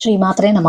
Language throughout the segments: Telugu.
శ్రీమాత్రే నమ.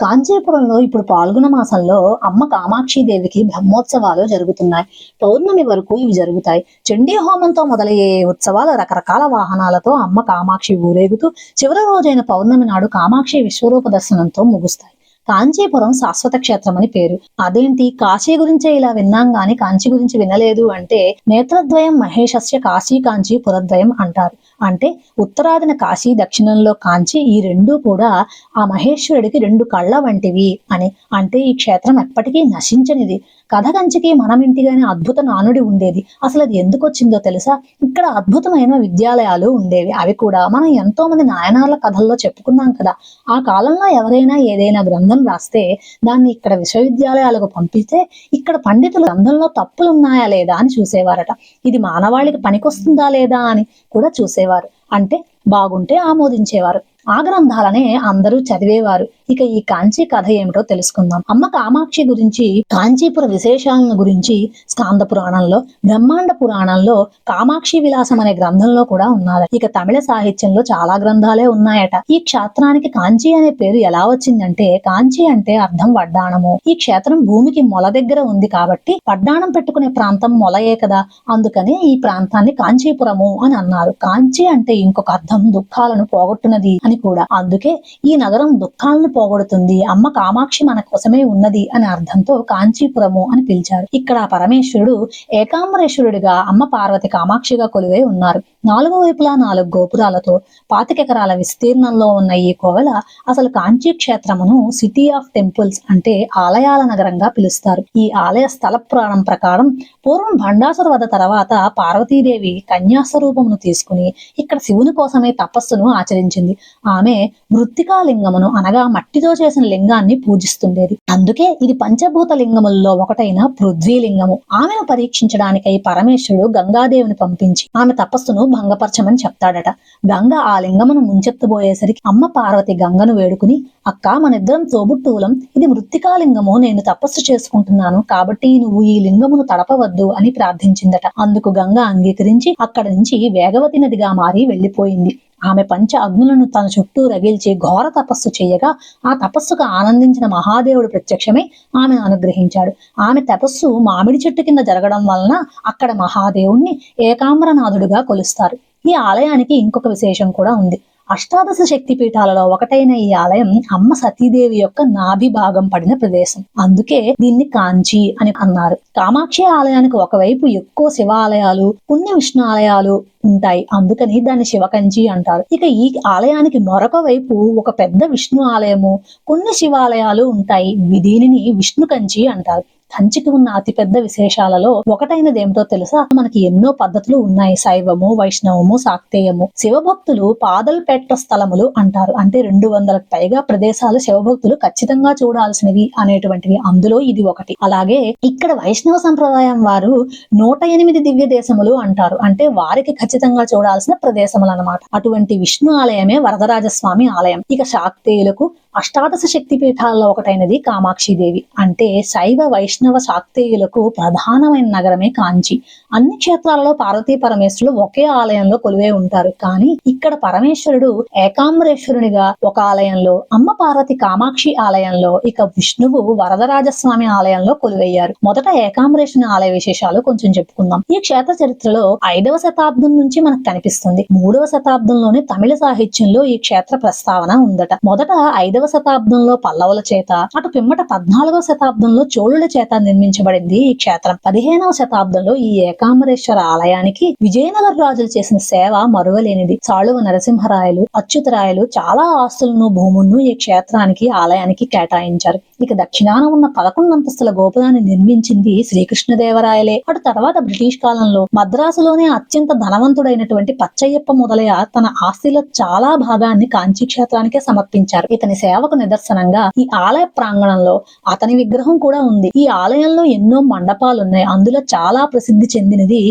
కాంచీపురంలో ఇప్పుడు పాల్గొన మాసంలో అమ్మ కామాక్షి దేవికి బ్రహ్మోత్సవాలు జరుగుతున్నాయి. పౌర్ణమి వరకు ఇవి జరుగుతాయి. చండీ హోమంతో మొదలయ్యే ఉత్సవాలు రకరకాల వాహనాలతో అమ్మ కామాక్షి ఊరేగుతూ చివరి రోజైన పౌర్ణమి నాడు కామాక్షి విశ్వరూప దర్శనంతో ముగుస్తాయి. కాంచీపురం శాశ్వత క్షేత్రం అని పేరు. అదేంటి? కాశీ గురించే ఇలా విన్నాం గాని కాంచీ గురించి వినలేదు అంటే నేత్రద్వయం మహేషస్య కాశీ కాంచీ పురద్వయం అంటారు. అంటే ఉత్తరాదిన కాశీ దక్షిణంలో కాంచి ఈ రెండూ కూడా ఆ మహేశ్వరుడికి రెండు కళ్ళ వంటివి అని. అంటే ఈ క్షేత్రం ఎప్పటికీ నశించనిది. కథ కంచికి మనమింటిగానే అద్భుత నానుడి ఉండేది. అసలు అది ఎందుకు వచ్చిందో తెలుసా? ఇక్కడ అద్భుతమైన విద్యాలయాలు ఉండేవి. అవి కూడా మనం ఎంతో మంది నాయనార్ల కథల్లో చెప్పుకున్నాం కదా. ఆ కాలంలో ఎవరైనా ఏదైనా గ్రంథం రాస్తే దాన్ని ఇక్కడ విశ్వవిద్యాలయాలకు పంపిస్తే ఇక్కడ పండితులు గ్రంథంలో తప్పులు ఉన్నాయా లేదా అని చూసేవారట. ఇది మానవాళికి పనికొస్తుందా లేదా అని కూడా చూసేవారు. అంటే బాగుంటే ఆమోదించేవారు. ఆ గ్రంథాలనే అందరూ చదివేవారు. ఇక ఈ కాంచీ కథ ఏమిటో తెలుసుకుందాం. అమ్మ కామాక్షి గురించి కాంచీపుర విశేషాలను గురించి స్కాంద పురాణంలో బ్రహ్మాండ పురాణంలో కామాక్షి విలాసం అనే గ్రంథంలో కూడా ఉన్నారు ఇక తమిళ సాహిత్యంలో చాలా గ్రంథాలే ఉన్నాయట. ఈ క్షేత్రానికి కాంచీ అనే పేరు ఎలా వచ్చిందంటే కాంచీ అంటే అర్థం వడ్డాణము. ఈ క్షేత్రం భూమికి మొల దగ్గర ఉంది కాబట్టి వడ్డాణం పెట్టుకునే ప్రాంతం మొలయే కదా. అందుకనే ఈ ప్రాంతాన్ని కాంచీపురము అని అన్నారు. కాంచి అంటే ఇంకొక అర్థం దుఃఖాలను పోగొట్టునది అని కూడా. అందుకే ఈ నగరం దుఃఖాలను పోగొడుతుంది. అమ్మ కామాక్షి మన కోసమే ఉన్నది అని అర్థంతో కాంచీపురము అని పిలిచారు. ఇక్కడ పరమేశ్వరుడు ఏకాంబరేశ్వరుడిగా అమ్మ పార్వతి కామాక్షిగా కొలువై ఉన్నారు. నాలుగో వైపులా నాలుగు గోపురాలతో పాతికెకరాల విస్తీర్ణంలో ఉన్న ఈ కోవెల అసలు కాంచీ క్షేత్రమును సిటీ ఆఫ్ టెంపుల్స్ అంటే ఆలయాల నగరంగా పిలుస్తారు. ఈ ఆలయ స్థల పురాణం ప్రకారం పూర్వం భండాసుర వధ తర్వాత పార్వతీదేవి కన్యాస్వరూపమును తీసుకుని ఇక్కడ శివుని కోసమే తపస్సును ఆచరించింది. ఆమె మృత్తికా లింగమును అనగా మట్టితో చేసిన లింగాన్ని పూజిస్తుండేది. అందుకే ఇది పంచభూత లింగములలో ఒకటైన పృథ్వీ లింగము ఆమెను పరీక్షించడానికై పరమేశ్వరుడు గంగాదేవిని పంపించి ఆమె తపస్సును భంగపరచమని చెప్తాడట. గంగ ఆ లింగమును ముంచెత్తబోయేసరికి అమ్మ పార్వతి గంగను వేడుకుని అక్క మనిద్దరం తోబుట్టూలం ఇది మృత్తికాలింగము. నేను తపస్సు చేసుకుంటున్నాను. కాబట్టి నువ్వు ఈ లింగమును తడపవద్దు అని ప్రార్థించిందట. అందుకు గంగ అంగీకరించి అక్కడి నుంచి వేగవతి నదిగా మారి వెళ్ళిపోయింది ఆమె పంచ అగ్నులను తన చుట్టూ రగిల్చి ఘోర తపస్సు చేయగా ఆ తపస్సుకు ఆనందించిన మహాదేవుడు ప్రత్యక్షమై ఆమెను అనుగ్రహించాడు. ఆమె తపస్సు మామిడి చెట్టు కింద జరగడం వలన అక్కడ మహాదేవుణ్ణి ఏకాంబరనాథుడుగా కొలుస్తారు. ఈ ఆలయానికి ఇంకొక విశేషం కూడా ఉంది. అష్టాదశ శక్తి పీఠాలలో ఒకటైన ఈ ఆలయం అమ్మ సతీదేవి యొక్క నాభి భాగం పడిన ప్రదేశం. అందుకే దీన్ని కాంచి అని అన్నారు. కామాక్షి ఆలయానికి ఒకవైపు ఎక్కువ శివాలయాలు పుణ్య విష్ణు ఆలయాలు ఉంటాయి. అందుకని దాన్ని శివకంచి అంటారు. ఇక ఈ ఆలయానికి మరొక వైపు ఒక పెద్ద విష్ణు ఆలయము కొన్ని శివాలయాలు ఉంటాయి. దీనిని విష్ణు కంచి అంటారు. కంచికి ఉన్న అతిపెద్ద విశేషాలలో ఒకటైనది ఏమిటో తెలుసా? మనకి ఎన్నో పద్ధతులు ఉన్నాయి. శైవము వైష్ణవము శాక్తేయము శివభక్తులు పాదల్పేట స్థలములు అంటారు. అంటే రెండు వందలకు పైగా ప్రదేశాలు శివభక్తులు ఖచ్చితంగా చూడాల్సినవి అనేటువంటివి అందులో ఇది ఒకటి. అలాగే ఇక్కడ వైష్ణవ సంప్రదాయం వారు నూట ఎనిమిది దివ్య దేశములు అంటారు. అంటే వారికి ఖచ్చితంగా చూడాల్సిన ప్రదేశములు అన్నమాట అటువంటి విష్ణు ఆలయమే వరదరాజస్వామి ఆలయం. ఇక శాక్తేయులకు అష్టాదశ శక్తి పీఠాల్లో ఒకటైనది కామాక్షిదేవి. అంటే శైవ వైష్ణవ శాక్తేయులకు ప్రధానమైన నగరమే కాంచి. అన్ని క్షేత్రాలలో పార్వతీ పరమేశ్వరులు ఒకే ఆలయంలో కొలువే ఉంటారు. కానీ ఇక్కడ పరమేశ్వరుడు ఏకాంబరేశ్వరునిగా ఒక ఆలయంలో అమ్మ పార్వతి కామాక్షి ఆలయంలో ఇక విష్ణువు వరదరాజస్వామి ఆలయంలో కొలువయ్యారు. మొదట ఏకాంబరేశ్వరుని ఆలయ విశేషాలు కొంచెం చెప్పుకుందాం. ఈ క్షేత్ర చరిత్రలో ఐదవ శతాబ్దం నుంచి మనకు కనిపిస్తుంది. మూడవ శతాబ్దంలోనే తమిళ సాహిత్యంలో ఈ క్షేత్ర ప్రస్తావన ఉందట. మొదట ఐదవ శతాబ్దంలో పల్లవుల చేత అటు పిమ్మట పద్నాలుగవ శతాబ్దంలో చోళుల చేత నిర్మించబడింది ఈ క్షేత్రం. పదిహేనవ శతాబ్దంలో ఈ ఏకాంబరేశ్వర ఆలయానికి విజయనగర రాజులు చేసిన సేవ మరువలేనిది. సాళువ నరసింహరాయలు అచ్యుతరాయలు చాలా ఆస్తులను భూములను ఈ క్షేత్రానికి ఆలయానికి కేటాయించారు. ఇక దక్షిణాన ఉన్న పదకొండు అంతస్తుల గోపురాన్ని నిర్మించింది శ్రీకృష్ణదేవరాయలే. అటు తర్వాత బ్రిటిష్ కాలంలో మద్రాసులోనే అత్యంత ధనవంతుడైనటువంటి పచ్చయ్యప్ప మొదలయ్య తన ఆస్తిలో చాలా భాగాన్ని కాంచీ క్షేత్రానికే సమర్పించారు. ఇతని సేవకు నిదర్శనంగా ఈ ఆలయ ప్రాంగణంలో అతని విగ్రహం కూడా ఉంది. ఈ ఆలయంలో ఎన్నో మండపాలు ఉన్నాయి అందులో చాలా ప్రసిద్ధి చెందినది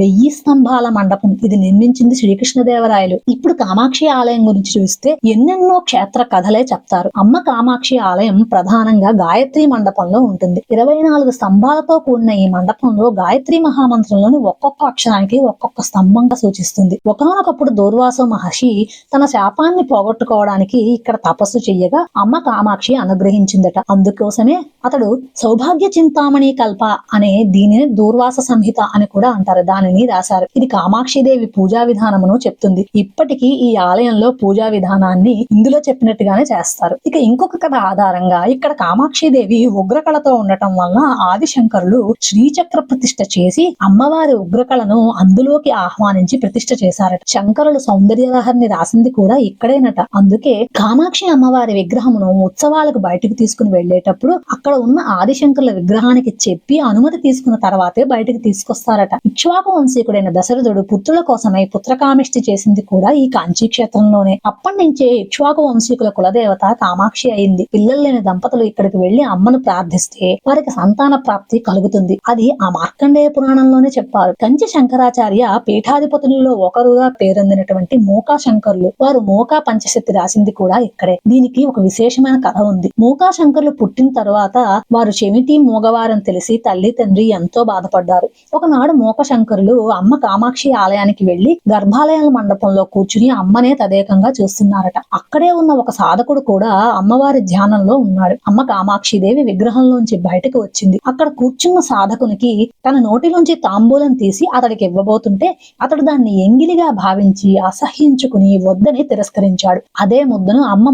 వెయ్యి స్తంభాల మండపం. ఇది నిర్మించింది శ్రీకృష్ణదేవరాయలు. ఇప్పుడు కామాక్షి ఆలయం గురించి చూస్తే ఎన్నెన్నో క్షేత్ర కథలే చెప్తారు. అమ్మ కామాక్షి ఆలయం ప్రధానంగా గాయత్రి మండపంలో ఉంటుంది. ఇరవై నాలుగు స్తంభాలతో కూడిన ఈ మండపంలో గాయత్రి మహామంత్రంలోని ఒక్కొక్క అక్షరానికి ఒక్కొక్క స్తంభంగా సూచిస్తుంది. ఒకనొకప్పుడు దూర్వాస మహర్షి తన శాపాన్ని పోగొట్టుకోవడానికి ఇక్కడ తపస్సు చెయ్యగా అమ్మ కామాక్షి అనుగ్రహించిందట. అందుకోసమే అతడు సౌభాగ్య చింతామణి కల్ప అనే దీనిని దూర్వాస సంహిత అని కూడా అంటారు. దానిని రాశారు. ఇది కామాక్షిదేవి పూజా విధానమును చెప్తుంది. ఇప్పటికీ ఈ ఆలయంలో పూజా విధానాన్ని ఇందులో చెప్పినట్టుగానే చేస్తారు. ఇక ఇంకొక కథ ఆధారంగా ఇక్కడ కామాక్షిదేవి ఉగ్రకళతో ఉండటం వలన ఆదిశంకరులు శ్రీచక్ర ప్రతిష్ఠ చేసి అమ్మవారి ఉగ్రకళను అందులోకి ఆహ్వానించి ప్రతిష్ఠ చేశారట. శంకరులు సౌందర్యలహరిని రాసింది కూడా ఇక్కడేనట. అందుకే కామాక్షి అమ్మవారి విగ్రహమును ఉత్సవాలకు బయటకు తీసుకుని వెళ్ళేటప్పుడు అక్కడ ఉన్న ఆదిశంకరుల విగ్రహానికి చెప్పి అనుమతి తీసుకున్న తర్వాతే బయటకు తీసుకొస్తారట. ఇక్ష్వాకు వంశీకుడైన దశరథుడు పుత్రుల కోసమై పుత్రకామిష్టి చేసింది కూడా ఈ కాంచీ క్షేత్రంలోనే. అప్పటి నుంచే ఇక్ష్వాకు వంశీకుల కులదేవత కామాక్షి అయింది. పిల్లలు లేని దంపతులు ఇక్కడికి వెళ్ళి అమ్మను ప్రార్థిస్తే వారికి సంతాన ప్రాప్తి కలుగుతుంది. అది ఆ మార్కండేయ పురాణంలోనే చెప్పారు. కంచి శంకరాచార్య పీఠాధిపతులలో ఒకరుగా పేరొందినటువంటి మోకా శంకరులు. వారు మోకా పంచశక్తి రాసింది కూడా ఇక్కడే. దీనికి ఒక విశేషమైన కథ ఉంది. మోకా శంకర్లు పుట్టిన తర్వాత వారు చెమిటి మూగవారని తెలిసి తల్లి తండ్రి ఎంతో బాధపడ్డారు. ఒకనాడు మూక శంకరులు అమ్మ కామాక్షి ఆలయానికి వెళ్ళి గర్భాలయాల మండపంలో కూర్చుని అమ్మనే తదేకంగా చూస్తున్నారట. అక్కడే ఉన్న ఒక సాధకుడు కూడా అమ్మవారి ధ్యానంలో ఉన్నాడు. అమ్మ కామాక్షి దేవి విగ్రహంలోంచి బయటకు వచ్చింది. అక్కడ కూర్చున్న సాధకునికి తన నోటిలోంచి తాంబూలం తీసి అతడికి ఇవ్వబోతుంటే అతడు దాన్ని ఎంగిలిగా భావించి అసహ్యించుకుని వద్దని తిరస్కరించాడు. అదే ముద్దను అమ్మ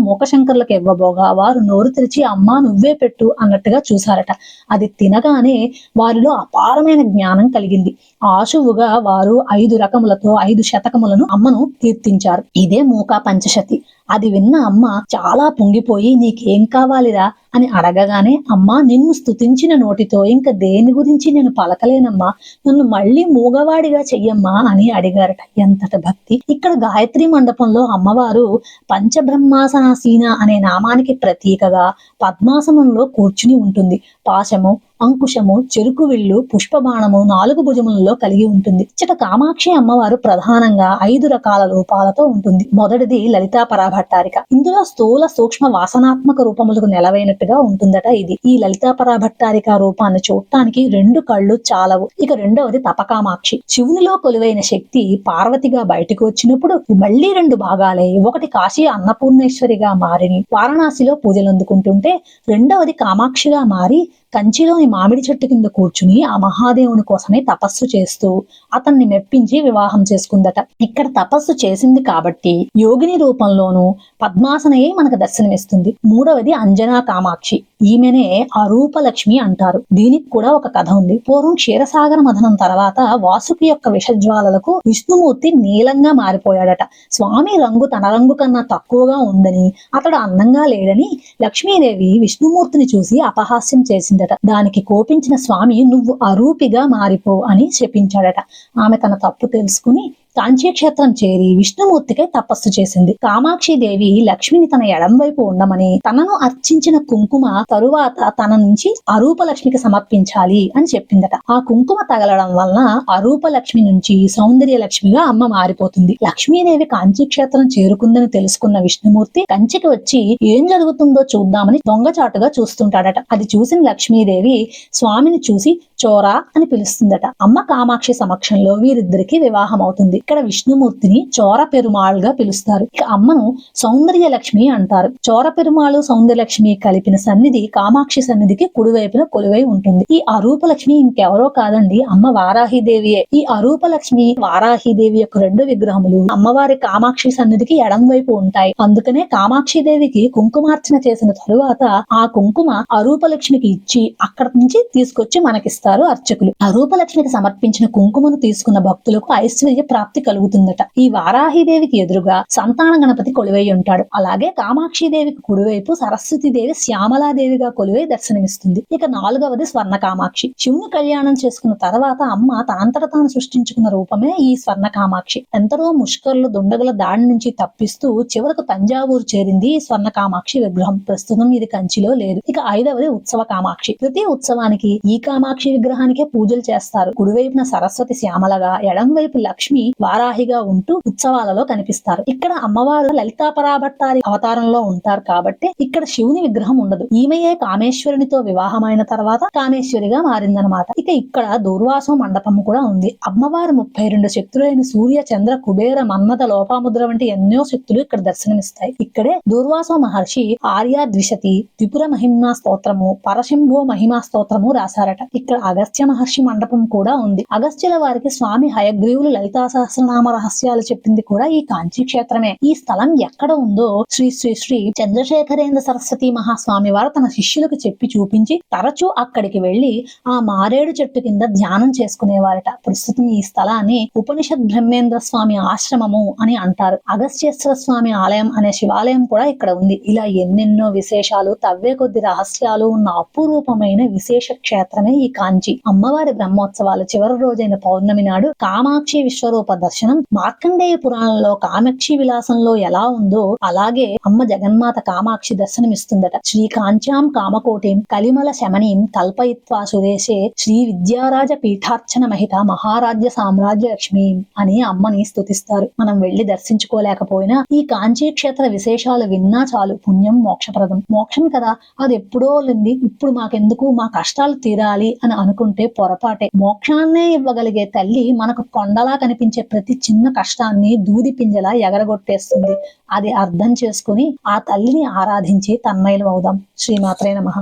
మూకశంకర్లకు ఇవ్వబోగా. వారు నోరు తెరిచి అమ్మ నువ్వే పెట్టు అన్నట్టుగా చూశారట. అది తినగానే వారిలో అపారమైన జ్ఞానం కలిగింది. ఆశువుగా వారు ఐదు రకములతో ఐదు శతకములను అమ్మను కీర్తించారు. ఇదే మూకా పంచశతి. అది విన్న అమ్మ చాలా పొంగిపోయి నీకేం కావాలిరా? అని అడగగానే అమ్మా నిన్ను స్తుతించిన నోటితో ఇంకా దేని గురించి నేను పలకలేనమ్మా? నన్ను మళ్ళీ మూగవాడిగా చెయ్యమ్మా? అని అడిగారట. ఎంతటి భక్తి! ఇక్కడ గాయత్రి మండపంలో అమ్మవారు పంచబ్రహ్మాసనాసీన అనే నామానికి ప్రతీకగా పద్మాసనంలో కూర్చుని ఉంటుంది. పాశము అంకుశము చెరుకు విల్లు పుష్పబాణము నాలుగు భుజములలో కలిగి ఉంటుంది. ఇచ్చట కామాక్షి అమ్మవారు ప్రధానంగా ఐదు రకాల రూపాలతో ఉంటుంది. మొదటిది లలితా పరాభట్టారిక. ఇందులో స్థూల సూక్ష్మ వాసనాత్మక రూపములకు నెలవైనట్టుగా ఉంటుందట ఇది. ఈ లలితా పరాభట్టారిక రూపాన్ని చూడటానికి రెండు కళ్ళు చాలవు. ఇక రెండవది తపకామాక్షి. శివునిలో కొలువైన శక్తి పార్వతిగా బయటకు వచ్చినప్పుడు మళ్ళీ రెండు భాగాలై. ఒకటి కాశీ అన్నపూర్ణేశ్వరిగా మారిని. వారణాసిలో పూజలు అందుకుంటుంటే రెండవది కామాక్షిగా మారి కంచిలోని మామిడి చెట్టు కింద కూర్చుని ఆ మహాదేవుని కోసమే తపస్సు చేస్తూ అతన్ని మెప్పించి వివాహం చేసుకుందట. ఇక్కడ తపస్సు చేసింది కాబట్టి యోగిని రూపంలోనూ పద్మాసనయే మనకు దర్శనమిస్తుంది. మూడవది అంజనా కామాక్షి. ఈమెనే అరూపలక్ష్మి అంటారు. దీనికి కూడా ఒక కథ ఉంది. పూర్వం క్షీరసాగర మథనం తర్వాత వాసుకి యొక్క విషజ్వాలలకు విష్ణుమూర్తి నీలంగా మారిపోయాడట. స్వామి రంగు తన రంగు కన్నా తక్కువగా ఉందని అతడు అందంగా లేడని లక్ష్మీదేవి విష్ణుమూర్తిని చూసి అపహాస్యం చేసిందట. దానికి కోపించిన స్వామి నువ్వు అరూపిగా మారిపో అని శపించాడట. ఆమె తన తప్పు తెలుసుకుని కాంచీక్షేత్రం చేరి విష్ణుమూర్తికై తపస్సు చేసింది. కామాక్షి దేవి లక్ష్మిని తన ఎడం వైపు ఉండమని తనను అర్చించిన కుంకుమ తరువాత తన నుంచి అరూప లక్ష్మికి సమర్పించాలి అని చెప్పిందట. ఆ కుంకుమ తగలడం వలన అరూప లక్ష్మి నుంచి సౌందర్య లక్ష్మిగా అమ్మ మారిపోతుంది. లక్ష్మీదేవి కాంచీక్షేత్రం చేరుకుందని తెలుసుకున్న విష్ణుమూర్తి కంచికి వచ్చి ఏం జరుగుతుందో చూద్దామని దొంగచాటుగా చూస్తుంటాడట. అది చూసిన లక్ష్మీదేవి స్వామిని చూసి చోరా అని పిలుస్తుందట. అమ్మ కామాక్షి సమక్షంలో వీరిద్దరికి వివాహం అవుతుంది ఇక్కడ విష్ణుమూర్తిని చోర పెరుమాళ్గా పిలుస్తారు. ఇక అమ్మను సౌందర్య లక్ష్మి అంటారు. చోర పెరుమాళు సౌందర్య లక్ష్మి కలిపిన సన్నిధి కామాక్షి సన్నిధికి కుడివైపున కొలువై ఉంటుంది. ఈ అరూప లక్ష్మి ఇంకెవరో కాదండి అమ్మ వారాహిదేవియే. ఈ అరూప లక్ష్మి వారాహిదేవి యొక్క రెండు విగ్రహములు అమ్మవారి కామాక్షి సన్నిధికి ఎడం వైపు ఉంటాయి. అందుకనే కామాక్షి దేవికి కుంకుమార్చన చేసిన తరువాత ఆ కుంకుమ అరూప లక్ష్మికి ఇచ్చి అక్కడ నుంచి తీసుకొచ్చి మనకిస్తారు అర్చకులు. అరూప లక్ష్మికి సమర్పించిన కుంకుమను తీసుకున్న భక్తులకు ఐశ్వర్య ప్రాప్తి ప్రాప్తి కలుగుతుందట. ఈ వారాహిదేవికి ఎదురుగా సంతాన గణపతి కొలువై ఉంటాడు. అలాగే కామాక్షి దేవికి కుడివైపు సరస్వతి దేవి శ్యామలాదేవిగా కొలువై దర్శనమిస్తుంది. ఇక నాలుగవది స్వర్ణ కామాక్షి శివుని కళ్యాణం చేసుకున్న తర్వాత అమ్మ తనంతట తాను సృష్టించుకున్న రూపమే ఈ స్వర్ణ కామాక్షి ఎంతరో ముష్కర్లు దుండగుల దాడి నుంచి తప్పిస్తూ చివరకు తంజావూరు చేరింది ఈ స్వర్ణ కామాక్షి విగ్రహం. ప్రస్తుతం ఇది కంచిలో లేదు. ఇక ఐదవది ఉత్సవ కామాక్షి ప్రతి ఉత్సవానికి ఈ కామాక్షి విగ్రహానికే పూజలు చేస్తారు. కుడివైపున సరస్వతి శ్యామలగా ఎడం వైపు లక్ష్మి వారాహిగా ఉంటూ ఉత్సవాలలో కనిపిస్తారు. ఇక్కడ అమ్మవారు లలితా పరాభట్టారి అవతారంలో ఉంటారు కాబట్టి ఇక్కడ శివుని విగ్రహం ఉండదు. ఈమెయే కామేశ్వరునితో వివాహమైన తర్వాత కామేశ్వరిగా మారిందనమాట ఇక ఇక్కడ దూర్వాసం మండపం కూడా ఉంది. అమ్మవారు ముప్పై రెండు శక్తులైన సూర్య చంద్ర కుబేర మన్మద లోపాముద్ర వంటి ఎన్నో శక్తులు ఇక్కడ దర్శనమిస్తాయి. ఇక్కడే దూర్వాసో మహర్షి ఆర్య ద్విషతి త్రిపుర మహిమా స్తోత్రము పరశింభో మహిమా స్తోత్రము రాశారట. ఇక్కడ అగస్త్య మహర్షి మండపం కూడా ఉంది. అగస్త్యుల వారికి స్వామి హయగ్రీవులు లలితా సహస్రనామ రహస్యాలు చెప్పింది కూడా ఈ కాంచీ క్షేత్రమే. ఈ స్థలం ఎక్కడ ఉందో శ్రీ శ్రీ శ్రీ చంద్రశేఖరేంద్ర సరస్వతి మహాస్వామి వారు తన శిష్యులకు చెప్పి చూపించి తరచూ అక్కడికి వెళ్ళి ఆ మారేడు చెట్టు కింద ధ్యానం చేసుకునేవారట. ప్రస్తుతం ఈ స్థలాన్ని ఉపనిషత్ బ్రహ్మేంద్ర స్వామి ఆశ్రమము అని అంటారు. అగస్త్యేశ్వర స్వామి ఆలయం అనే శివాలయం కూడా ఇక్కడ ఉంది. ఇలా ఎన్నెన్నో విశేషాలు తవ్వే కొద్ది రహస్యాలు ఉన్న అపురూపమైన విశేష క్షేత్రమే ఈ కాంచి. అమ్మవారి బ్రహ్మోత్సవాలు చివరి రోజైన పౌర్ణమి నాడు కామాక్షి విశ్వరూప దర్శనం మార్కండేయ పురాణంలో కామాక్షి విలాసంలో ఎలా ఉందో అలాగే అమ్మ జగన్మాత కామాక్షి దర్శనమిస్తుందట. శ్రీ కాంచాం కామకోటిం కలిమల శమనీం కల్పయిత్వా సురేశే శ్రీ విద్యారాజ పీఠార్చన మహిత మహారాజ్య సామ్రాజ్య లక్ష్మీం అని అమ్మని స్తుతిస్తారు. మనం వెళ్ళి దర్శించుకోలేకపోయినా ఈ కాంచీ క్షేత్ర విశేషాలు విన్నా చాలు. పుణ్యం మోక్షప్రదం. మోక్షం కదా. అది ఎప్పుడో ఉంది ఇప్పుడు మాకెందుకు? మా కష్టాలు తీరాలి అని అనుకుంటే పొరపాటే. మోక్షాన్నే ఇవ్వగలిగే తల్లి మనకు కొండలా కనిపించే ప్రతి చిన్న కష్టాన్ని దూది పింజలా ఎగరగొట్టేస్తుంది. అది అర్థం చేసుకుని ఆ తల్లిని ఆరాధించి తన్మయలం అవుదాం. శ్రీమాత్రే నమః.